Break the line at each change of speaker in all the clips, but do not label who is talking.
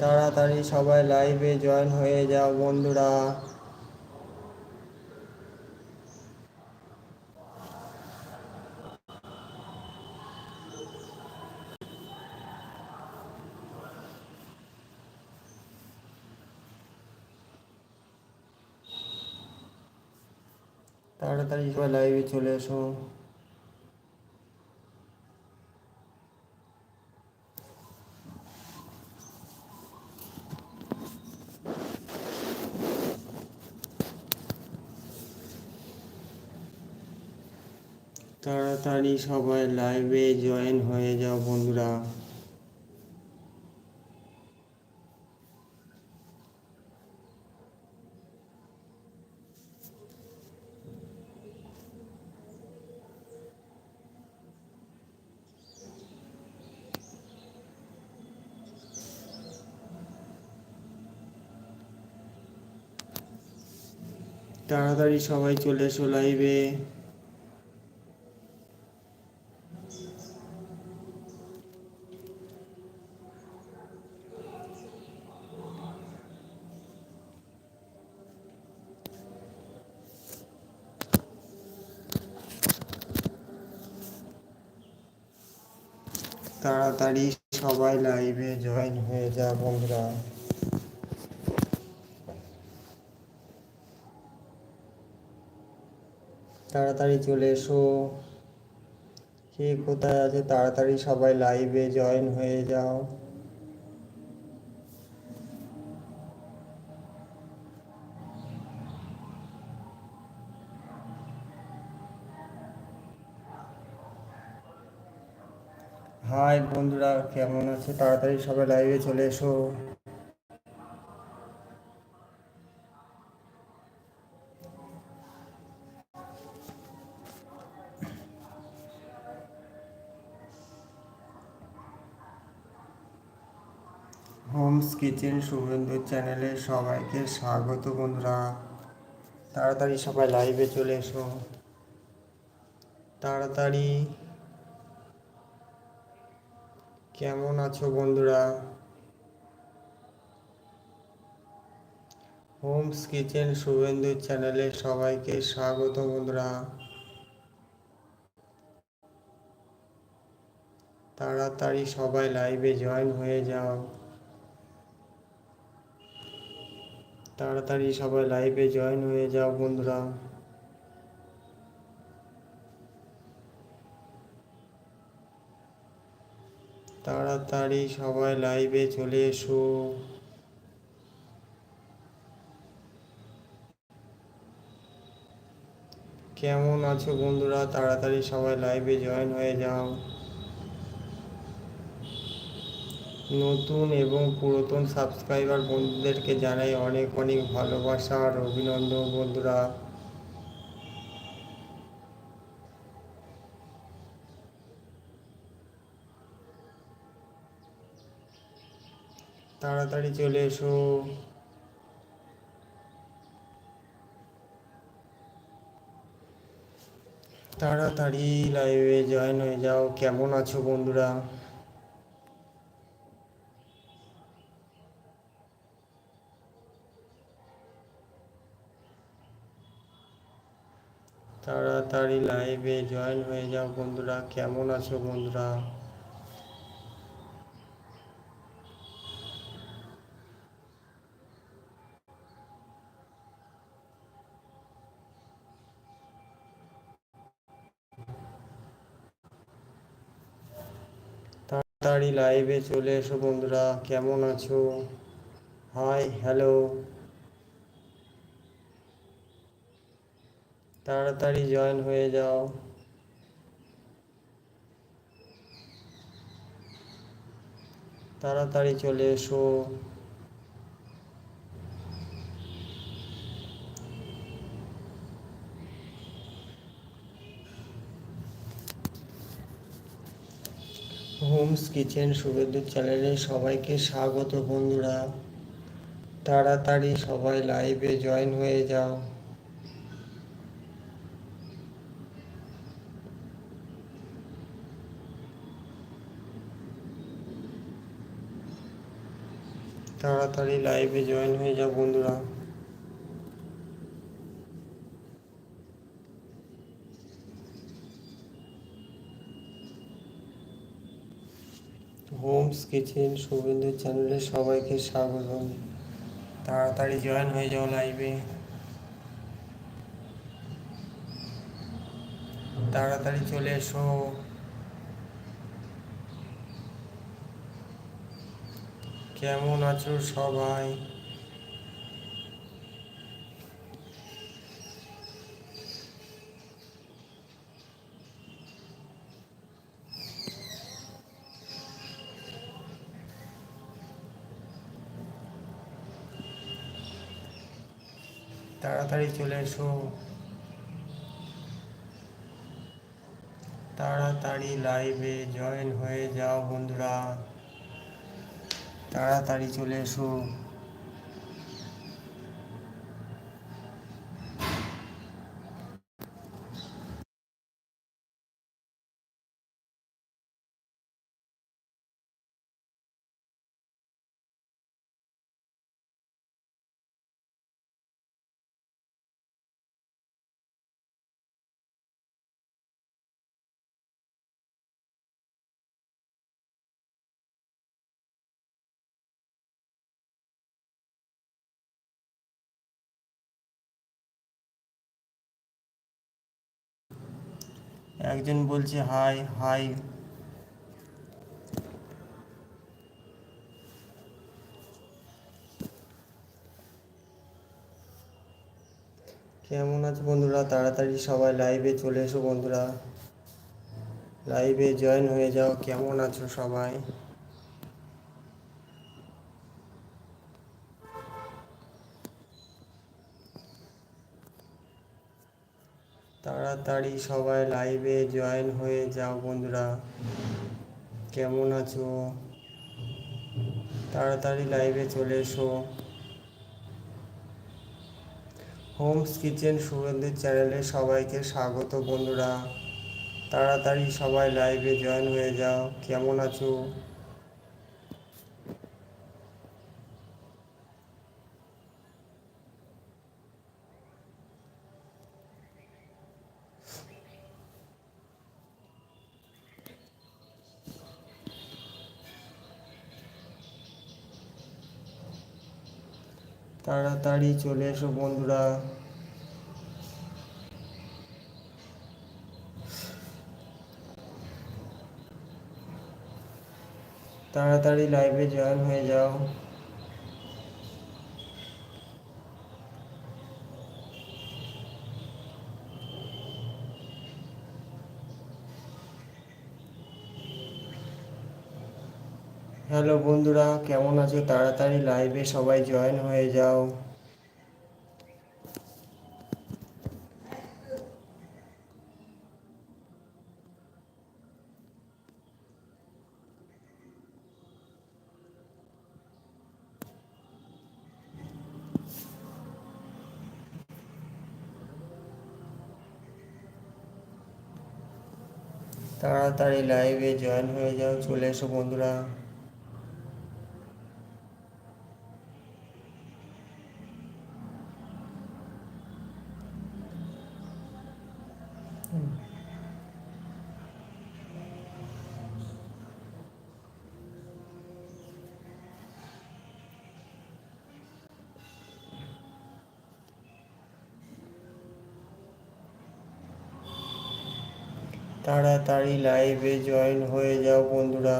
তাড়াতাড়ি সবাই লাইভে জয়েন হয়ে যাও বন্ধুরা। তাড়াতাড়ি সবাই লাইভে চলে এসো। তাড়াতাড়ি সবাই লাইভে জয়েন হয়ে যাও বন্ধুরা। তাড়াতাড়ি সবাই চলে এসো লাইভে তাড়াতাড়ি সবাই লাইভে জয়েন হয়ে যা বন্ধুরা। তাড়াতাড়ি চলে এসো। কে কোথায় আছে? তাড়াতাড়ি সবাই লাইভে জয়েন হয়ে যাও। হাই বন্ধুরা, কেমন আছে? তাড়াতাড়ি সবাই লাইভে চলে এসো। হোমস কিচেন শুভেন্দু চ্যানেলে সবাইকে স্বাগত বন্ধুরা। তাড়াতাড়ি সবাই লাইভে চলে এসো। তাড়াতাড়ি কেমন আছো বন্ধুরা? হোমস কিচেন শুভেন্দু চ্যানেলে সবাইকে স্বাগত বন্ধুরা। তাড়াতাড়ি সবাই লাইভে জয়েন হয়ে যাও। তাড়াতাড়ি সবাই লাইভে জয়েন হয়ে যাও বন্ধুরা। তাড়াতাড়ি সবাই লাইভে চলে এসো। কেমন আছো বন্ধুরা? তাড়াতাড়ি সবাই লাইভে জয়েন হয়ে যাও। নতুন এবং পুরাতন সাবস্ক্রাইবার বন্ধুদেরকে জানাই অনেক অনেক ভালোবাসা আর অভিনন্দন বন্ধুরা। তাড়াতাড়ি চলে এসো। তাড়াতাড়ি লাইভে জয়েন হয়ে যাও। কেমন আছো বন্ধুরা? তাড়াতাড়ি লাইভে জয়েন হয়ে যাও বন্ধুরা। কেমন আছো বন্ধুরা? তাড়াতাড়ি লাইভে চলে এসো বন্ধুরা, কেমন আছো? হাই হ্যালো তাড়াতাড়ি জয়েন হয়ে যাও। তাড়াতাড়ি চলে এসো। হোমস কিচেন শুভেন্দু চ্যানেলে সবাইকে স্বাগত বন্ধুরা। তাড়াতাড়ি সবাই লাইভে জয়েন হয়ে যাও। তাড়াতাড়ি লাইভে জয়েন হয়ে যাও বন্ধুরা। হোমস কিচেন শুভেন্দু চ্যানেলে সবাইকে স্বাগত তাড়াতাড়ি জয়েন হয়ে যাও লাইভে তাড়াতাড়ি চলে এসো। কেমন আছো সবাই? তাড়াতাড়ি চলে এসো। তাড়াতাড়ি লাইভে জয়েন হয়ে যাও বন্ধুরা। তাড়াতাড়ি চলে এসো। একজন বলছে, হাই হাই। কেমন আছো বন্ধুরা? তাড়াতাড়ি সবাই লাইভে চলে এসো বন্ধুরা। লাইভে জয়েন হয়ে যাও। কেমন আছো সবাই? তাড়াতাড়ি সবাই লাইভে জয়েন হয়ে যাও বন্ধুরা। কেমন আছো? তাড়াতাড়ি লাইভে চলে এসো। হোমস কিচেন সুগন্ধের চ্যানেলে সবাইকে স্বাগত বন্ধুরা। তাড়াতাড়ি সবাই লাইভে জয়েন হয়ে যাও। কেমন আছো? তাড়াতাড়ি চলে এসো বন্ধুরা। তাড়াতাড়ি লাইভে জয়েন হয়ে যাও। হ্যালো বন্ধুরা, কেমন আছো? তাড়াতাড়ি লাইভে সবাই জয়েন হয়ে যাও। তাড়াতাড়ি লাইভে জয়েন হয়ে যাও, চলে এসো বন্ধুরা। তাড়াতাড়ি লাইভে জয়েন হয়ে যাও বন্ধুরা।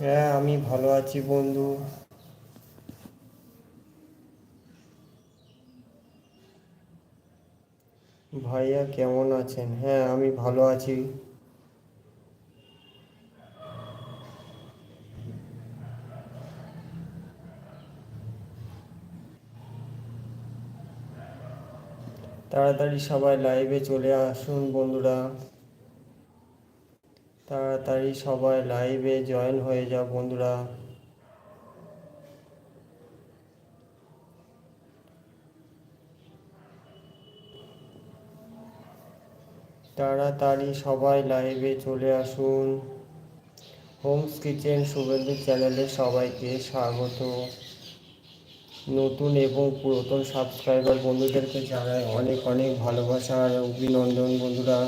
হ্যাঁ আমি ভালো আছি বন্ধু। ভাইয়া কেমন আছেন? হ্যাঁ আমি ভালো আছি। তাড়াতাড়ি সবাই লাইভে চলে আসুন বন্ধুরা। তাড়াতাড়ি সবাই লাইভে জয়েন হয়ে যাও বন্ধুরা। তাড়াতাড়ি সবাই লাইভে চলে আসুন। হোমস কিচেন শুভেন্দু চ্যানেলে সবাইকে স্বাগত। নতুন এবং পুরাতন সাবস্ক্রাইবার বন্ধুদেরকে জানাই অনেক অনেক ভালোবাসা আর অভিনন্দন বন্ধুরা।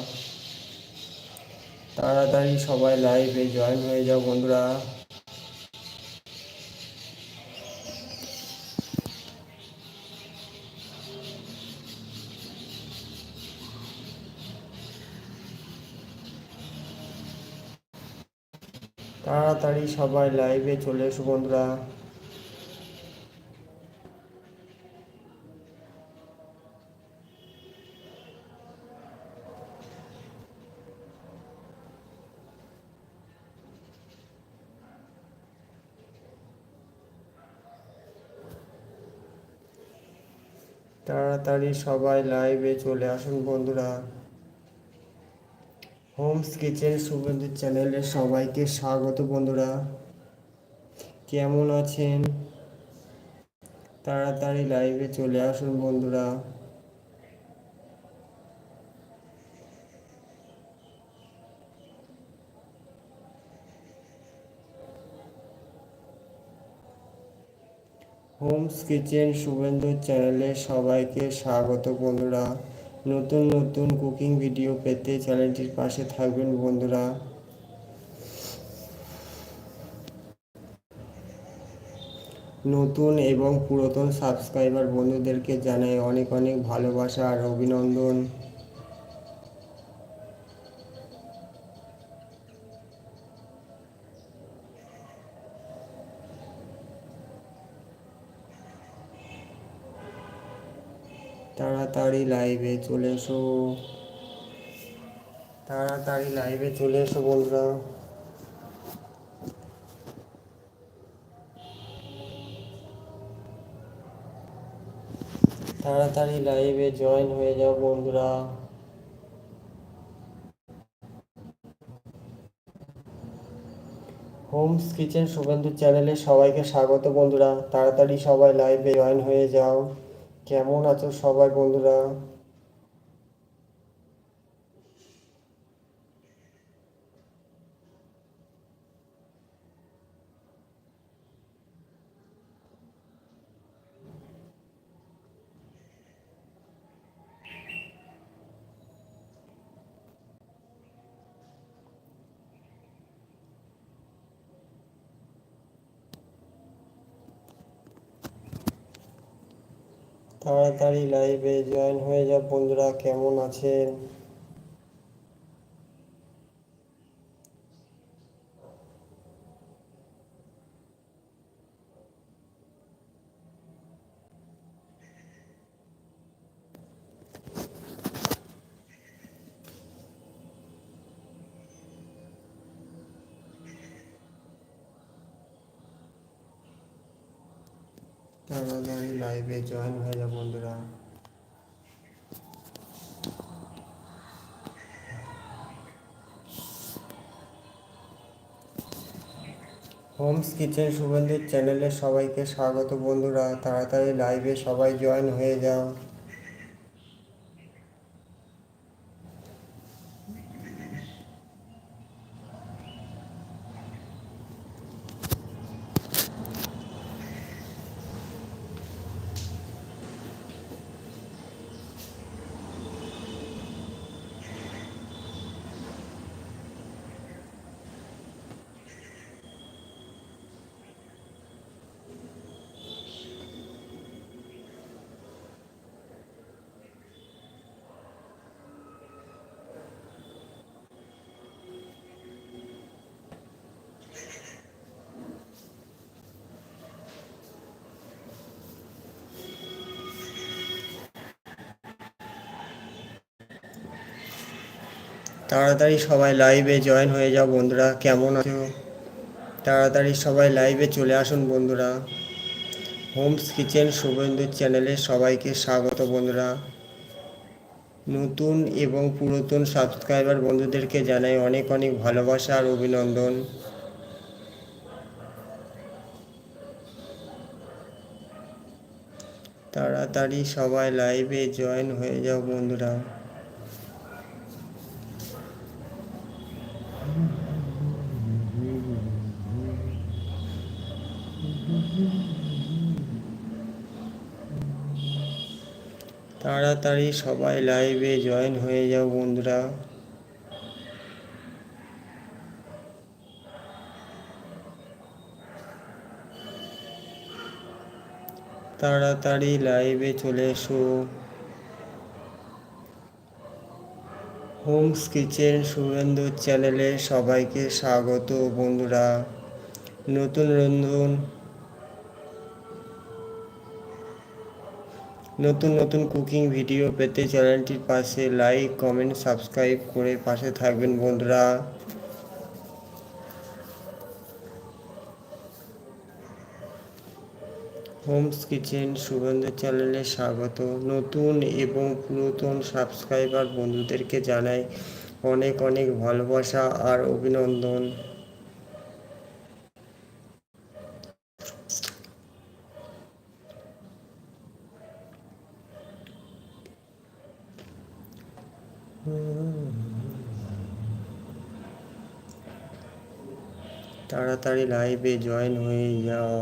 তাড়াতাড়ি সবাই লাইভে জয়েন হয়ে যাও বন্ধুরা। তাড়াতাড়ি সবাই লাইভে চলে এসো বন্ধুরা। তাড়াতাড়ি সবাই লাইভে চলে আসুন বন্ধুরা। হোমস কিচেন সুগন্ধিত চ্যানেলে সবাইকে স্বাগত বন্ধুরা। কেমন আছেন? তাড়াতাড়ি লাইভে চলে আসুন বন্ধুরা। হোমস কিচেন শুভেন্দু চ্যানেলে সবাইকে স্বাগত বন্ধুরা। নতুন নতুন কুকিং ভিডিও পেতে চ্যানেলটির পাশে থাকবেন বন্ধুরা। নতুন এবং পুরাতন সাবস্ক্রাইবার বন্ধুদেরকে জানাই অনেক অনেক ভালোবাসা আর অভিনন্দন। তাড়াতাড়ি লাইভে চলে এসো। তাড়াতাড়ি লাইভে চলে এসো বন্ধুরা। তাড়াতাড়ি লাইভে জয়েন হয়ে যাও বন্ধুরা। হোমস কিচেন শুভেন্দু চ্যানেলে সবাইকে স্বাগত বন্ধুরা। তাড়াতাড়ি সবাই লাইভে জয়েন হয়ে যাও। কেমন আছো সবাই বন্ধুরা? তাড়াতাড়ি লাইভে জয়েন হয়ে যাও। বন্ধুরা কেমন আছেন? তাড়াতাড়ি লাইভে জয়েন হয়ে যাও বন্ধুরা। হোমস কিচেন সুগন্ধির চ্যানেলে সবাইকে স্বাগত বন্ধুরা। তাড়াতাড়ি লাইভে সবাই জয়েন হয়ে যাও। তাড়াতাড়ি সবাই লাইভে জয়েন হয়ে যাও বন্ধুরা, কেমন আছো? তাড়াতাড়ি সবাই লাইভে চলে আসুন বন্ধুরা। হোমস কিচেন শুভেন্দুর চ্যানেলে সবাইকে স্বাগত বন্ধুরা। নতুন এবং পুরাতন সাবস্ক্রাইবার বন্ধুদেরকে জানাই অনেক অনেক ভালোবাসা আর অভিনন্দন। তাড়াতাড়ি সবাই লাইভে জয়েন হয়ে যাও বন্ধুরা। তাড়াতাড়ি সবাই লাইভে জয়েন হয়ে যাও বন্ধুরা। তাড়াতাড়ি লাইভে চলে এসো। হোমস কিচেন সুরেন্দ্র চ্যানেলে সবাইকে স্বাগত বন্ধুরা। নতুন রন্ধন নতুন নতুন কুকিং ভিডিও পেতে চ্যানেলটির পাশে লাইক কমেন্ট সাবস্ক্রাইব করে পাশে থাকবেন বন্ধুরা। হোমস কিচেন সুগন্ধ চ্যানেলে স্বাগত। নতুন এবং পুরাতন সাবস্ক্রাইবার বন্ধুদেরকে জানাই অনেক অনেক ভালোবাসা আর অভিনন্দন। তাড়াতাড়ি লাইভে জয়েন হয়ে যাও।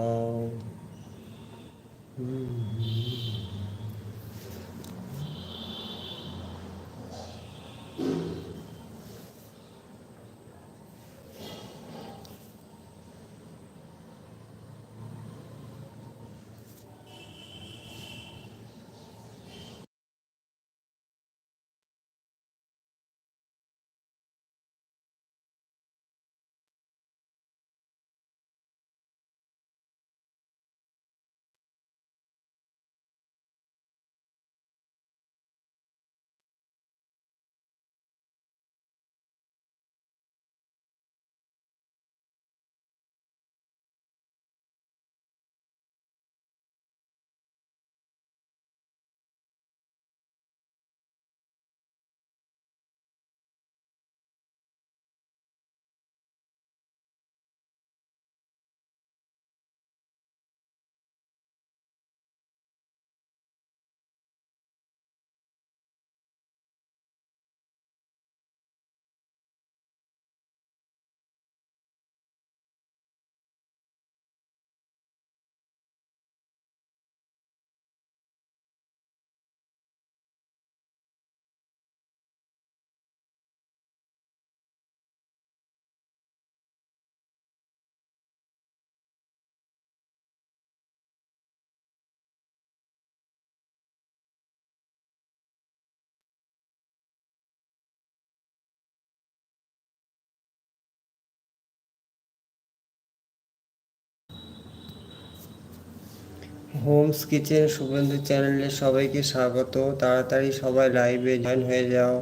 হোমস কিচেন শুভেন্দু চ্যানেলে সবাইকে স্বাগত। তাড়াতাড়ি সবাই লাইভে জয়েন হয়ে যাও।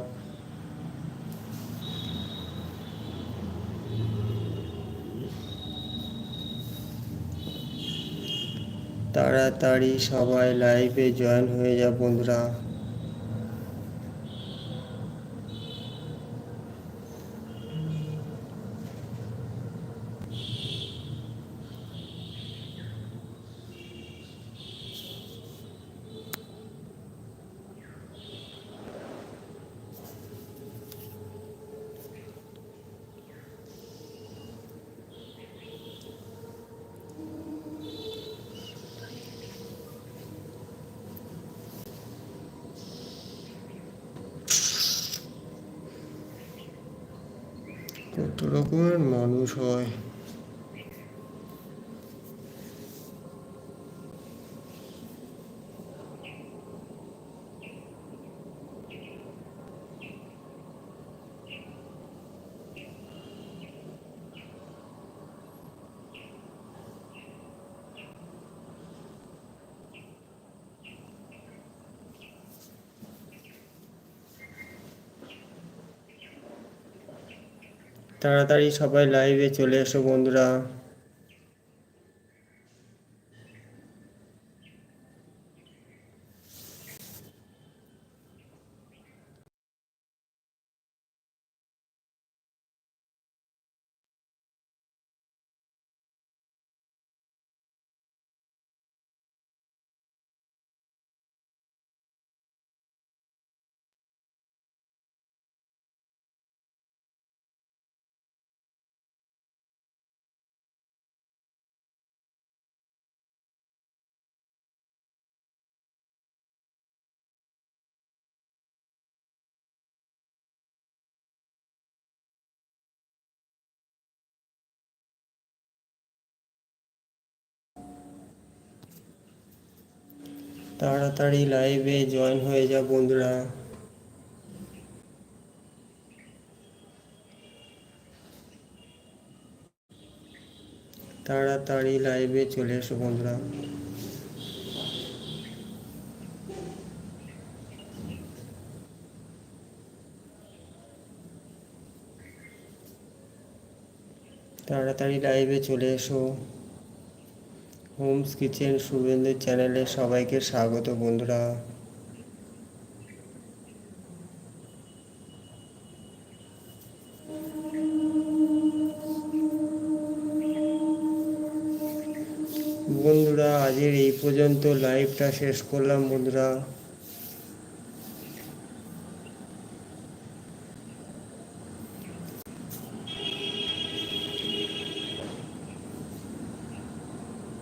তাড়াতাড়ি সবাই লাইভে জয়েন হয়ে যাও বন্ধুরা। রকমের মানুষ হয়। তাড়াতাড়ি সবাই লাইভে চলে এসো বন্ধুরা। তাড়াতাড়ি লাইভে জয়েন হয়ে যা বন্ধুরা। তাড়াতাড়ি লাইভে চলে এসো বন্ধুরা। তাড়াতাড়ি লাইভে চলে এসো। হোমস কিচেন শুভেন্দুর চ্যানেলে সবাইকে স্বাগত বন্ধুরা। বন্ধুরা আজের এই পর্যন্ত লাইভটা শেষ করলাম বন্ধুরা।